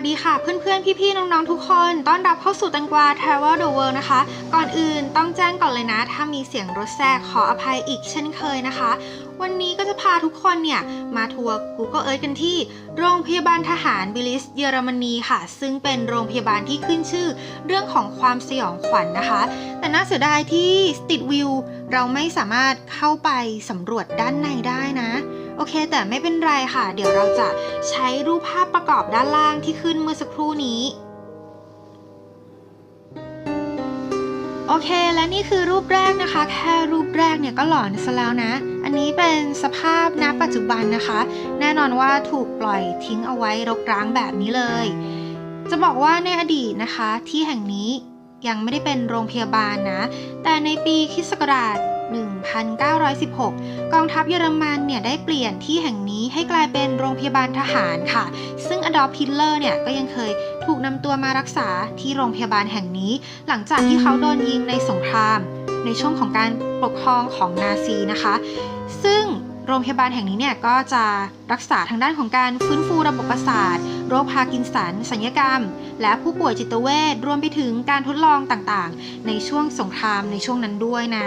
สดีค่ะเพื่อนๆ พี่ๆ น้องๆ ทุกคน ต้อนรับเข้าสู่ตังกวา Travel the World นะคะ ก่อนอื่นต้องแจ้งก่อนเลยนะ ถ้ามีเสียงรถแทรกขออภัยอีกเช่นเคยนะคะ วันนี้ก็จะพาทุกคนเนี่ย มาทัวร์ Google Earth กันที่ โรงพยาบาลทหารบิลิสเยอรมนีค่ะ ซึ่งเป็นโรงพยาบาลที่ขึ้นชื่อ เรื่องของความสยองขวัญนนะคะ แต่น่าเสียดายที่สติดวิว เราไม่สามารถเข้าไปสำรวจด้านในได้นะ เค แต่ไม่เป็นไรค่ะ เดี๋ยวเราจะใช้รูปภาพประกอบด้านล่างที่ขึ้นเมื่อสักครู่นี้โอเค และนี่คือรูปแรกนะคะ แค่รูปแรกเนี่ยก็หลอนซะแล้วนะ อันนี้เป็นสภาพณปัจจุบันนะคะ แน่นอนว่าถูกปล่อยทิ้งเอาไว้รกร้างแบบนี้เลย จะบอกว่าในอดีตนะคะ ที่แห่งนี้ยังไม่ได้เป็นโรงพยาบาลนะ แต่ในปีคิศักราช 1916 กองทัพเยอรมันเนี่ยได้เปลี่ยนที่แห่งนี้ให้กลายเป็นโรงพยาบาลทหารค่ะ ซึ่งอดอล์ฟฮิตเลอร์เนี่ยก็ยังเคยถูกนำตัวมารักษาที่โรงพยาบาลแห่งนี้ หลังจากที่เขาโดนยิงในสงคราม ในช่วงของการปกครองของนาซีนะคะ ซึ่งโรงพยาบาลแห่งนี้เนี่ยก็จะรักษาทางด้านของการฟื้นฟูระบบประสาท โรคพาร์กินสัน สัญญกรรม และผู้ป่วยจิตเวชรวมไปถึงการทดลองต่างๆ ในช่วงสงครามในช่วงนั้นด้วยนะ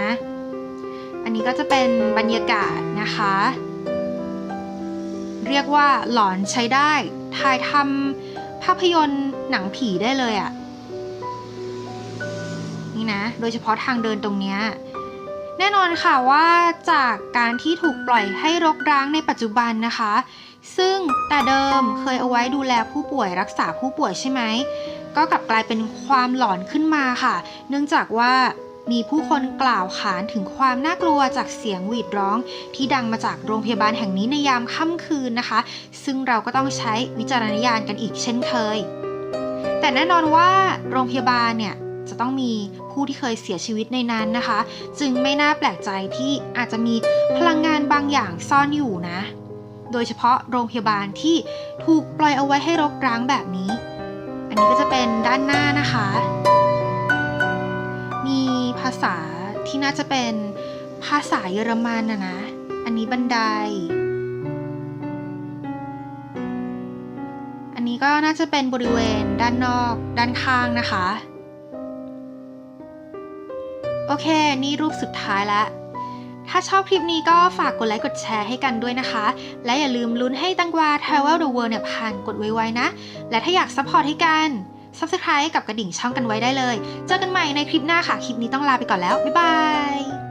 อันนี้ก็จะเป็นบรรยากาศนะคะ เรียกว่าหลอนใช้ได้ถ่ายทำภาพยนตร์หนังผีได้เลยอะ่ะนี่นะ โดยเฉพาะทางเดินตรงเนี้ยแน่นอนค่ะว่าจากการที่ถูกปล่อยให้รกร้างในปัจจุบันนะคะ ซึ่งแต่เดิมเคยเอาไว้ดูแลผู้ป่วยรักษาผู้ป่วยใช่ไหมก็กลับกลายเป็นความหลอนขึ้นมาค่ะ เนื่องจากว่า มีผู้คนกล่าวขานถึงความน่ากลัวจากเสียงหวีดร้อง ที่ดังมาจากโรงพยาบาลแห่งนี้ในยามค่ำคืนนะคะ ซึ่งเราก็ต้องใช้วิจารณญาณกันอีกเช่นเคย แต่แน่นอนว่าโรงพยาบาลเนี่ยจะต้องมีผู้ที่เคยเสียชีวิตในนั้นนะคะ จึงไม่น่าแปลกใจที่อาจจะมีพลังงานบางอย่างซ่อนอยู่นะ โดยเฉพาะโรงพยาบาลที่ถูกปล่อยเอาไว้ให้รกร้างแบบนี้ อันนี้ก็จะเป็นด้านหน้านะคะ ษาที่น่าจะเป็นภาษาเยอรมันนะนะ อันนี้บันได อันนี้ก็น่าจะเป็นบริเวณด้านนอกด้านข้างนะคะ โอเค นี่รูปสุดท้ายแล้วถ้าชอบคลิปนี้ก็ฝากกดไลค์กดแชร์ให้กันด้วยนะคะ และอย่าลืมลุ้นให้ตังกวา Travel the World เนี่ยผ่านกดไวๆนะ และถ้าอยากซัพพอร์ตให้กัน Subscribe กับกระดิ่งช่องกันไว้ได้เลย เจอกันใหม่ในคลิปหน้าค่ะ คลิปนี้ต้องลาไปก่อนแล้ว บ๊ายบาย